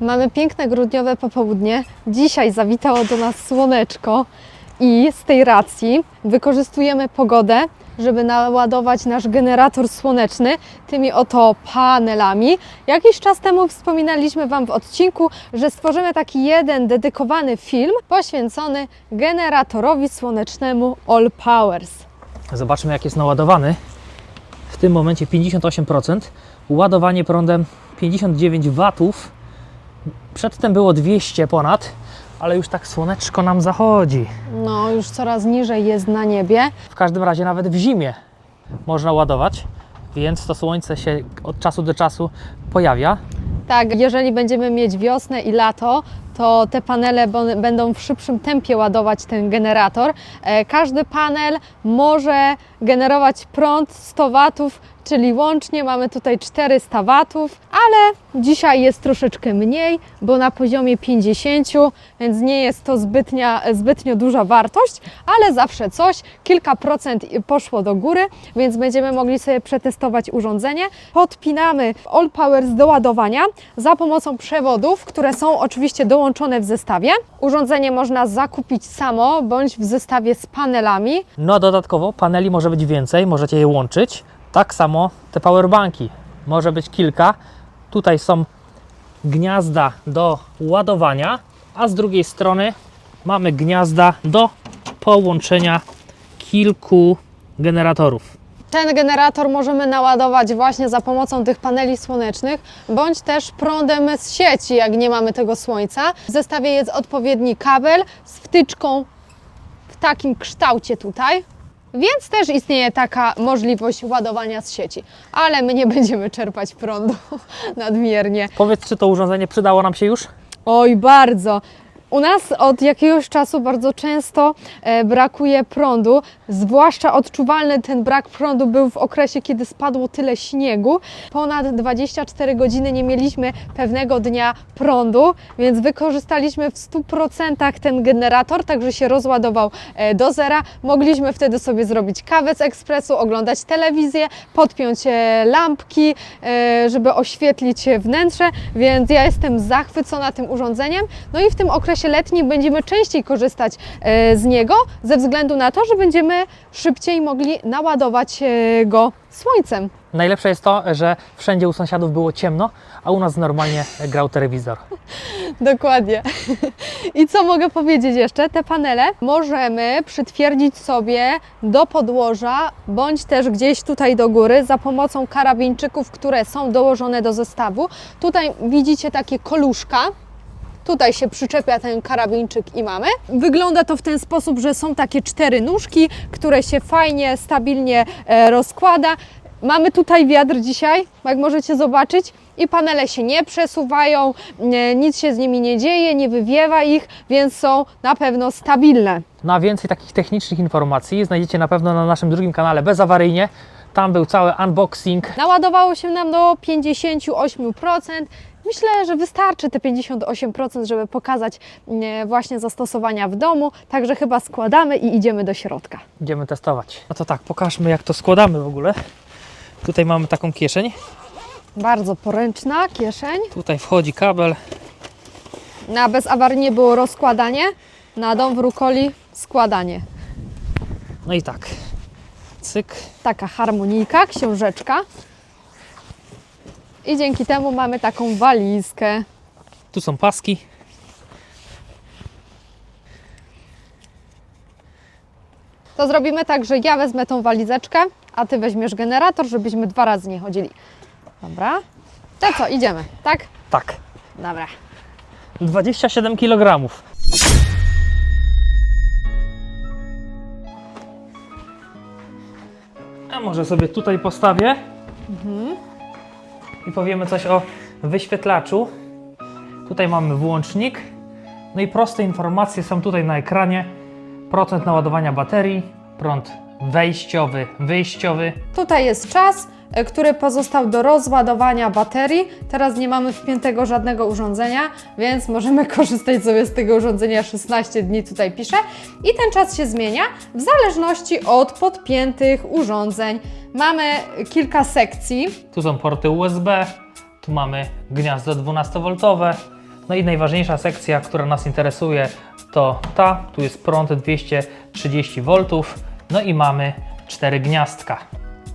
Mamy piękne grudniowe popołudnie. Dzisiaj zawitało do nas słoneczko i z tej racji wykorzystujemy pogodę, żeby naładować nasz generator słoneczny tymi oto panelami. Jakiś czas temu wspominaliśmy Wam w odcinku, że stworzymy taki jeden dedykowany film poświęcony generatorowi słonecznemu All Powers. Zobaczmy, jak jest naładowany. W tym momencie 58%. Ładowanie prądem 59 watów. Przedtem było 200 ponad, ale już tak słoneczko nam zachodzi. No, już coraz niżej jest na niebie. W każdym razie nawet w zimie można ładować, więc to słońce się od czasu do czasu pojawia. Tak, jeżeli będziemy mieć wiosnę i lato, to te panele będą w szybszym tempie ładować ten generator. E, Każdy panel może generować prąd 100 watów, czyli łącznie mamy tutaj 400 watów, ale dzisiaj jest troszeczkę mniej, bo na poziomie 50, więc nie jest to zbytnia, zbytnio duża wartość, ale zawsze coś, kilka procent poszło do góry, więc będziemy mogli sobie przetestować urządzenie. Podpinamy All Powers do ładowania za pomocą przewodów, które są oczywiście dołączone w zestawie. Urządzenie można zakupić samo bądź w zestawie z panelami. No a dodatkowo paneli może być więcej, możecie je łączyć. Tak samo te powerbanki. Może być kilka. Tutaj są gniazda do ładowania, a z drugiej strony mamy gniazda do połączenia kilku generatorów. Ten generator możemy naładować właśnie za pomocą tych paneli słonecznych, bądź też prądem z sieci, jak nie mamy tego słońca. W zestawie jest odpowiedni kabel z wtyczką w takim kształcie tutaj. Więc też istnieje taka możliwość ładowania z sieci, ale my nie będziemy czerpać prądu nadmiernie. Powiedz, czy to urządzenie przydało nam się już? Oj, bardzo. U nas od jakiegoś czasu bardzo często e, brakuje prądu, zwłaszcza odczuwalny ten brak prądu był w okresie, kiedy spadło tyle śniegu. Ponad 24 godziny nie mieliśmy pewnego dnia prądu, więc wykorzystaliśmy w 100% ten generator, także się rozładował e, do zera. Mogliśmy wtedy sobie zrobić kawę z ekspresu, oglądać telewizję, podpiąć e, lampki, żeby oświetlić wnętrze, więc ja jestem zachwycona tym urządzeniem. No i w tym okresie letnim będziemy częściej korzystać e, z niego, ze względu na to, że będziemy szybciej mogli naładować e, go słońcem. Najlepsze jest to, że wszędzie u sąsiadów było ciemno, a u nas normalnie grał telewizor. Dokładnie. I co mogę powiedzieć jeszcze? Te panele możemy przytwierdzić sobie do podłoża, bądź też gdzieś tutaj do góry za pomocą karabinczyków, które są dołożone do zestawu. Tutaj widzicie takie koluszka. Tutaj się przyczepia ten karabinczyk i mamy. Wygląda to w ten sposób, że są takie cztery nóżki, które się fajnie, stabilnie e, rozkłada. Mamy tutaj wiatr dzisiaj, jak możecie zobaczyć, i panele się nie przesuwają, nic się z nimi nie dzieje, nie wywiewa ich, więc są na pewno stabilne. Na więcej takich technicznych informacji znajdziecie na pewno na naszym drugim kanale Bezawaryjnie. Tam był cały unboxing. Naładowało się nam do 58%. Myślę, że wystarczy te 58%, żeby pokazać e, właśnie zastosowania w domu. Także chyba składamy i idziemy do środka. Idziemy testować. No to tak, pokażmy jak to składamy w ogóle. Tutaj mamy taką kieszeń. Bardzo poręczna kieszeń. Tutaj wchodzi kabel. Na bezawaryjnie było rozkładanie, na dom w rukoli składanie. No i tak. Cyk. Taka harmonijka, książeczka. I dzięki temu mamy taką walizkę. Tu są paski. To zrobimy tak, że ja wezmę tą walizeczkę, a ty weźmiesz generator, żebyśmy dwa razy nie chodzili. Dobra. To co, idziemy, tak? Tak. Dobra. 27 kg. A może sobie tutaj postawię i powiemy coś o wyświetlaczu. Tutaj mamy włącznik. No i proste informacje są tutaj na ekranie. Procent naładowania baterii, prąd wejściowy, wyjściowy. Tutaj jest czas, e, który pozostał do rozładowania baterii. Teraz nie mamy wpiętego żadnego urządzenia, więc możemy korzystać sobie z tego urządzenia 16 dni, tutaj piszę. I ten czas się zmienia w zależności od podpiętych urządzeń. Mamy kilka sekcji. Tu są porty USB, tu mamy gniazdo 12V, No i najważniejsza sekcja, która nas interesuje, to ta. Tu jest prąd 230 V. No i mamy cztery gniazdka.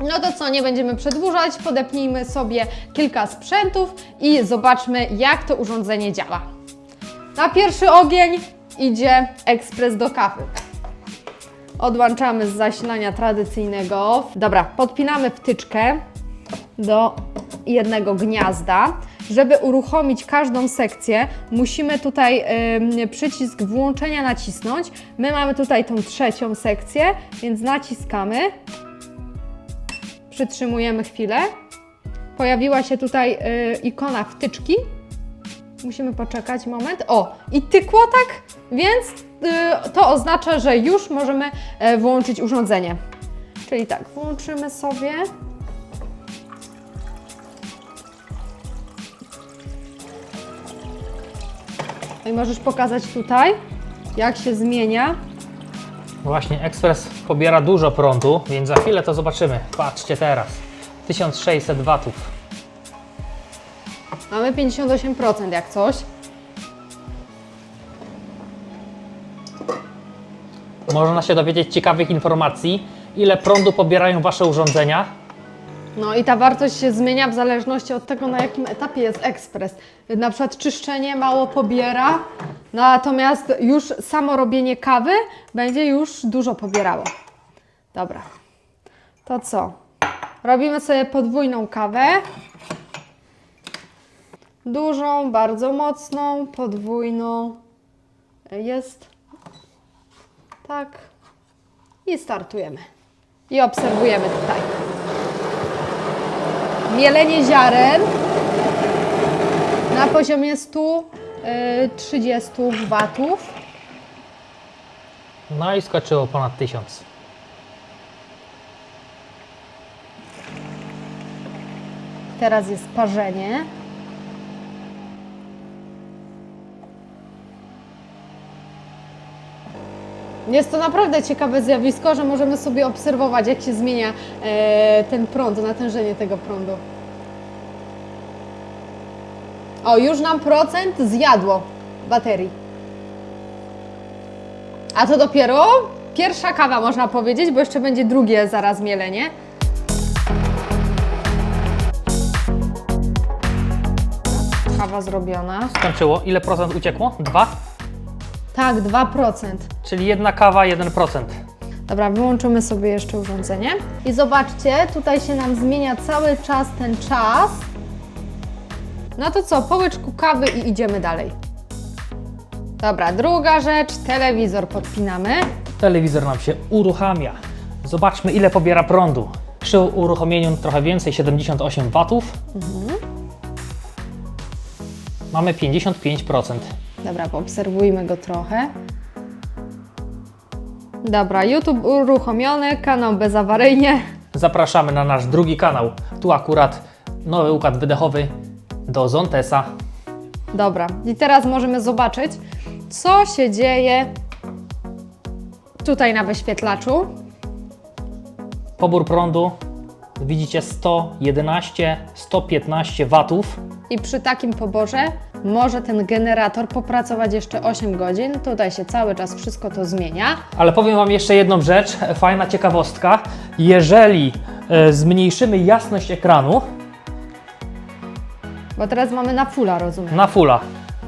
No to co, nie będziemy przedłużać, podepnijmy sobie kilka sprzętów i zobaczmy, jak to urządzenie działa. Na pierwszy ogień idzie ekspres do kawy. Odłączamy z zasilania tradycyjnego. Dobra, podpinamy wtyczkę do jednego gniazda. Żeby uruchomić każdą sekcję, musimy tutaj ym, przycisk włączenia nacisnąć. My mamy tutaj tą trzecią sekcję, więc naciskamy. Przytrzymujemy chwilę. Pojawiła się tutaj y, ikona wtyczki. Musimy poczekać moment. O, i tykło tak, więc y, to oznacza, że już możemy e, włączyć urządzenie. Czyli tak, włączymy sobie. No i możesz pokazać tutaj, jak się zmienia. Właśnie ekspres pobiera dużo prądu, więc za chwilę to zobaczymy. Patrzcie teraz. 1600 watów. Mamy 58% jak coś. Można się dowiedzieć ciekawych informacji, ile prądu pobierają Wasze urządzenia. No i ta wartość się zmienia w zależności od tego, na jakim etapie jest ekspres. Na przykład czyszczenie mało pobiera, natomiast już samo robienie kawy będzie już dużo pobierało. Dobra. To co? Robimy sobie podwójną kawę. Dużą, bardzo mocną, podwójną. Jest. Tak. I startujemy. I obserwujemy tutaj. Mielenie ziaren na poziomie 130 watów. No i skoczyło ponad 1000. Teraz jest parzenie. Jest to naprawdę ciekawe zjawisko, że możemy sobie obserwować, jak się zmienia e, ten prąd, natężenie tego prądu. O, już nam procent zjadło baterii. A to dopiero pierwsza kawa, można powiedzieć, bo jeszcze będzie drugie zaraz mielenie. Kawa zrobiona. Skończyło. Ile procent uciekło? 2? Tak, 2%. Czyli jedna kawa, 1%. Dobra, wyłączymy sobie jeszcze urządzenie. I zobaczcie, tutaj się nam zmienia cały czas ten czas. No to co, po łyczku kawy i idziemy dalej. Dobra, druga rzecz, telewizor podpinamy. Telewizor nam się uruchamia. Zobaczmy, ile pobiera prądu. Przy uruchomieniu trochę więcej, 78 watów. Mamy 55%. Dobra, poobserwujmy go trochę. Dobra, YouTube uruchomiony, kanał bezawaryjnie. Zapraszamy na nasz drugi kanał. Tu akurat nowy układ wydechowy do Zontesa. Dobra, i teraz możemy zobaczyć, co się dzieje tutaj na wyświetlaczu. Pobór prądu widzicie 111, 115 watów. I przy takim poborze może ten generator popracować jeszcze 8 godzin. Tutaj się cały czas wszystko to zmienia. Ale powiem Wam jeszcze jedną rzecz, fajna ciekawostka. Jeżeli e, zmniejszymy jasność ekranu Bo teraz mamy na fulla, rozumiem. na fulla,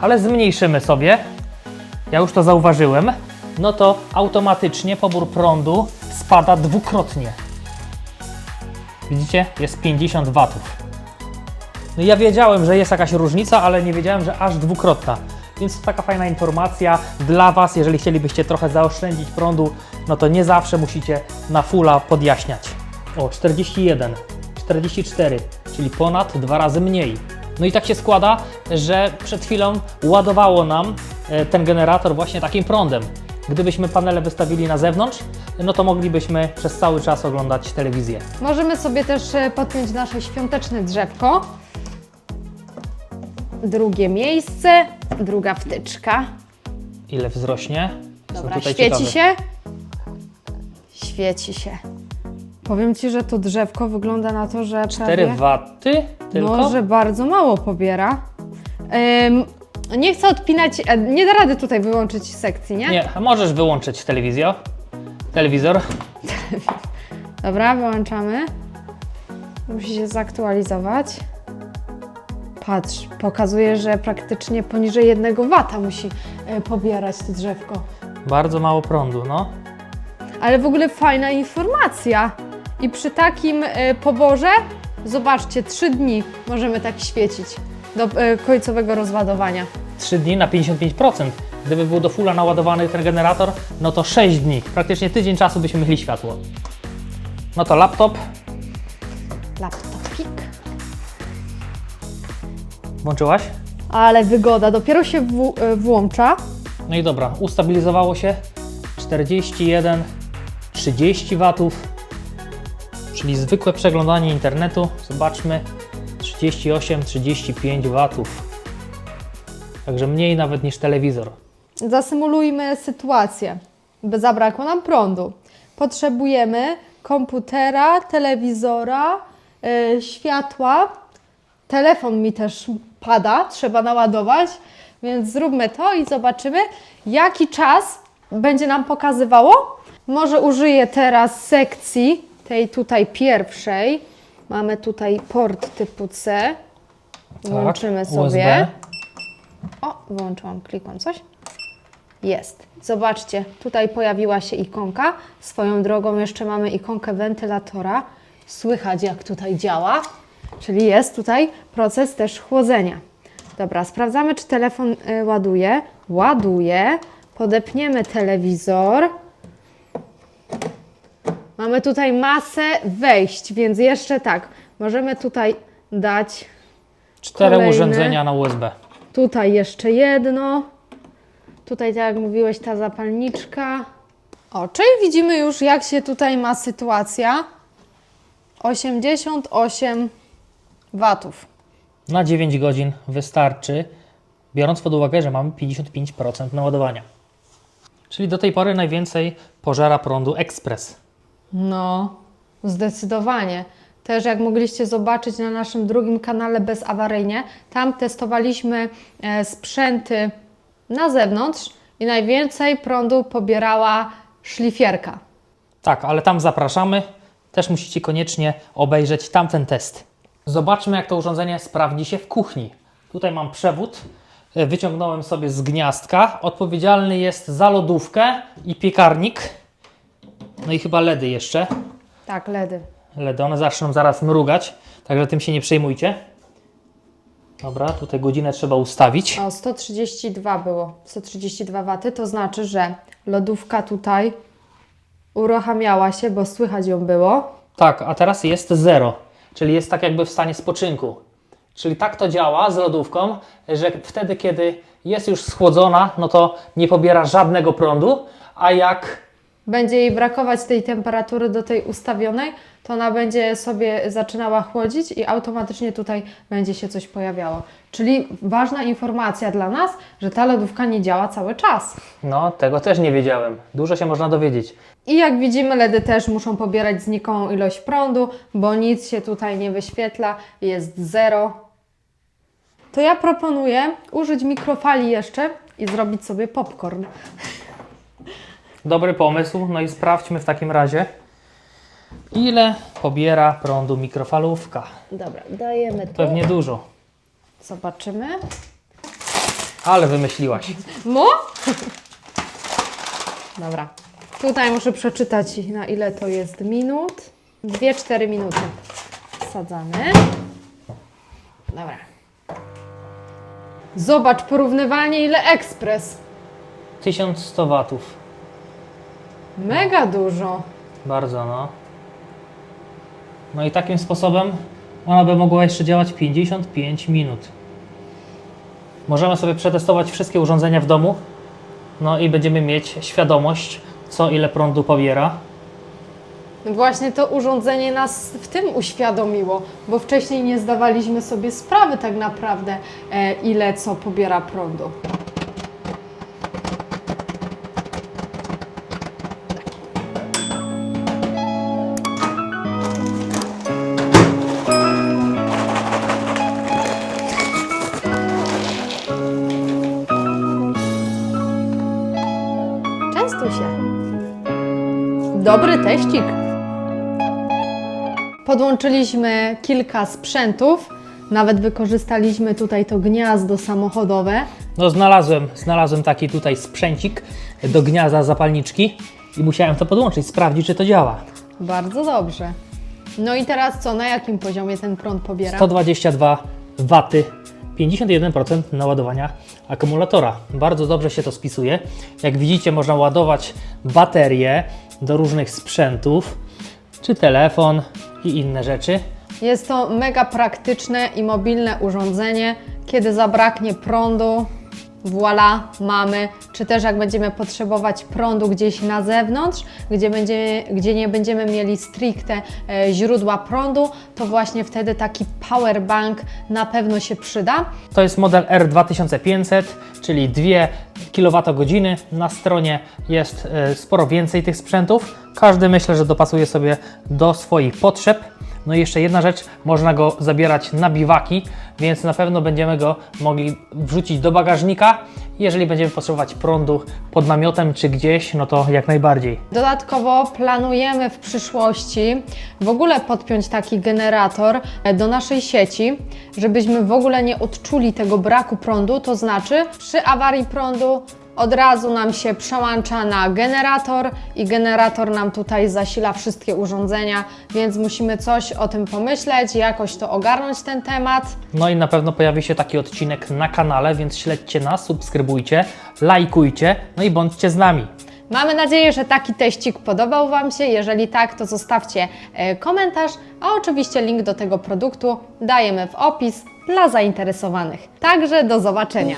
ale zmniejszymy sobie, ja już to zauważyłem, no to automatycznie pobór prądu spada dwukrotnie. Widzicie? Jest 50 watów. No ja wiedziałem, że jest jakaś różnica, ale nie wiedziałem, że aż dwukrotna. Więc to taka fajna informacja dla Was, jeżeli chcielibyście trochę zaoszczędzić prądu, no to nie zawsze musicie na fulla podjaśniać. O, 41, 44, czyli ponad dwa razy mniej. No i tak się składa, że przed chwilą ładowało nam e, ten generator właśnie takim prądem. Gdybyśmy panele wystawili na zewnątrz, no to moglibyśmy przez cały czas oglądać telewizję. Możemy sobie też e, podpiąć nasze świąteczne drzewko. Drugie miejsce, druga wtyczka. Ile wzrośnie? Jestem Dobra, tutaj świeci ciekawy. się? Świeci się. Powiem Ci, że to drzewko wygląda na to, że 4 prawie... waty tylko? Może bardzo mało pobiera. Ym, Nie chcę odpinać, e, nie da rady tutaj wyłączyć sekcji, nie? Nie, a możesz wyłączyć telewizję. Telewizor. Dobra, wyłączamy. Musi się zaktualizować. Patrz, pokazuje, że praktycznie poniżej 1 wata musi e, pobierać to drzewko. Bardzo mało prądu, no. Ale w ogóle fajna informacja. I przy takim e, poborze, zobaczcie, 3 dni możemy tak świecić do e, końcowego rozładowania. 3 dni na 55%. Gdyby był do fulla naładowany ten generator, no to 6 dni. Praktycznie tydzień czasu byśmy mieli światło. No to laptop. Laptopik. Włączyłaś? Ale wygoda, dopiero się w, e, włącza. No i dobra, ustabilizowało się 41, 30 watów, czyli zwykłe przeglądanie internetu. Zobaczmy, 38, 35 watów. Także mniej nawet niż telewizor. Zasymulujmy sytuację, by zabrakło nam prądu. Potrzebujemy komputera, telewizora, yy, światła. Telefon mi też pada, trzeba naładować, więc zróbmy to i zobaczymy, jaki czas będzie nam pokazywało. Może użyję teraz sekcji tej tutaj pierwszej. Mamy tutaj port typu C. Włączymy Tak, sobie. USB. O, wyłączyłam, klikłam coś. Jest. Zobaczcie, tutaj pojawiła się ikonka. Swoją drogą jeszcze mamy ikonkę wentylatora. Słychać jak tutaj działa, czyli jest tutaj proces też chłodzenia. Dobra, sprawdzamy czy telefon y, ładuje. Ładuje. Podepniemy telewizor. Mamy tutaj masę wejść, więc jeszcze tak, możemy tutaj dać Cztery Kolejne. urządzenia na USB. Tutaj jeszcze jedno. Tutaj, tak jak mówiłeś, ta zapalniczka. O, czyli widzimy już, jak się tutaj ma sytuacja. 88 watów. Na 9 godzin wystarczy, biorąc pod uwagę, że mamy 55% naładowania. Czyli do tej pory najwięcej pożera prądu ekspres. No, zdecydowanie. Też jak mogliście zobaczyć na naszym drugim kanale bezawaryjnie, tam testowaliśmy e, sprzęty na zewnątrz i najwięcej prądu pobierała szlifierka. Tak, ale tam zapraszamy. Też musicie koniecznie obejrzeć tamten test. Zobaczmy, jak to urządzenie sprawdzi się w kuchni. Tutaj mam przewód. e, Wyciągnąłem sobie z gniazdka. Odpowiedzialny jest za lodówkę i piekarnik. No i chyba LEDy jeszcze. Tak, LEDy. LEDy, one zaczną zaraz mrugać, także tym się nie przejmujcie. Dobra, tutaj godzinę trzeba ustawić. O, 132 było. 132 waty, to znaczy, że lodówka tutaj uruchamiała się, bo słychać ją było. Tak, a teraz jest zero, czyli jest tak jakby w stanie spoczynku. Czyli tak to działa z lodówką, że wtedy, kiedy jest już schłodzona, no to nie pobiera żadnego prądu, a jak Będzie jej brakować tej temperatury do tej ustawionej, to ona będzie sobie zaczynała chłodzić i automatycznie tutaj będzie się coś pojawiało. Czyli ważna informacja dla nas, że ta lodówka nie działa cały czas. No, tego też nie wiedziałem. Dużo się można dowiedzieć. I jak widzimy, LEDy też muszą pobierać znikomą ilość prądu, bo nic się tutaj nie wyświetla, jest zero. To ja proponuję użyć mikrofali jeszcze i zrobić sobie popcorn. Dobry pomysł. No i sprawdźmy w takim razie, ile pobiera prądu mikrofalówka. Dobra, dajemy tu. Pewnie dużo, Zobaczymy. ale wymyśliłaś. No? Dobra. Tutaj muszę przeczytać na ile to jest minut. 2-4 minuty. Wsadzamy. Dobra. Zobacz porównywanie ile ekspres. 1100 watów. Mega dużo. Bardzo, no. No i takim sposobem ona by mogła jeszcze działać 55 minut. Możemy sobie przetestować wszystkie urządzenia w domu. No i będziemy mieć świadomość, co ile prądu pobiera. Właśnie to urządzenie nas w tym uświadomiło, bo wcześniej nie zdawaliśmy sobie sprawy tak naprawdę, e, ile co pobiera prądu. Dobry teścik. Podłączyliśmy kilka sprzętów. Nawet wykorzystaliśmy tutaj to gniazdo samochodowe. No znalazłem, znalazłem taki tutaj sprzęcik do gniazda zapalniczki i musiałem to podłączyć, sprawdzić czy to działa. Bardzo dobrze. No i teraz co, na jakim poziomie ten prąd pobiera? 122 W, 51% naładowania akumulatora. Bardzo dobrze się to spisuje. Jak widzicie, można ładować baterie do różnych sprzętów, czy telefon i inne rzeczy. Jest to mega praktyczne i mobilne urządzenie. Kiedy zabraknie prądu, voila, mamy. Czy też jak będziemy potrzebować prądu gdzieś na zewnątrz, gdzie, będzie, gdzie nie będziemy mieli stricte e, źródła prądu, to właśnie wtedy taki power bank na pewno się przyda. To jest model R2500, czyli 2 kWh. Na stronie jest e, sporo więcej tych sprzętów. Każdy myślę, że dopasuje sobie do swoich potrzeb. No i jeszcze jedna rzecz, można go zabierać na biwaki, więc na pewno będziemy go mogli wrzucić do bagażnika. Jeżeli będziemy potrzebować prądu pod namiotem czy gdzieś, no to jak najbardziej. Dodatkowo planujemy w przyszłości w ogóle podpiąć taki generator e, do naszej sieci, żebyśmy w ogóle nie odczuli tego braku prądu. To znaczy, przy awarii prądu od razu nam się przełącza na generator i generator nam tutaj zasila wszystkie urządzenia, więc musimy coś o tym pomyśleć, jakoś to ogarnąć ten temat. No i na pewno pojawi się taki odcinek na kanale, więc śledźcie nas, subskrybujcie, lajkujcie, no i bądźcie z nami. Mamy nadzieję, że taki teścik podobał Wam się. Jeżeli tak, to zostawcie e, komentarz, a oczywiście link do tego produktu dajemy w opis dla zainteresowanych. Także do zobaczenia.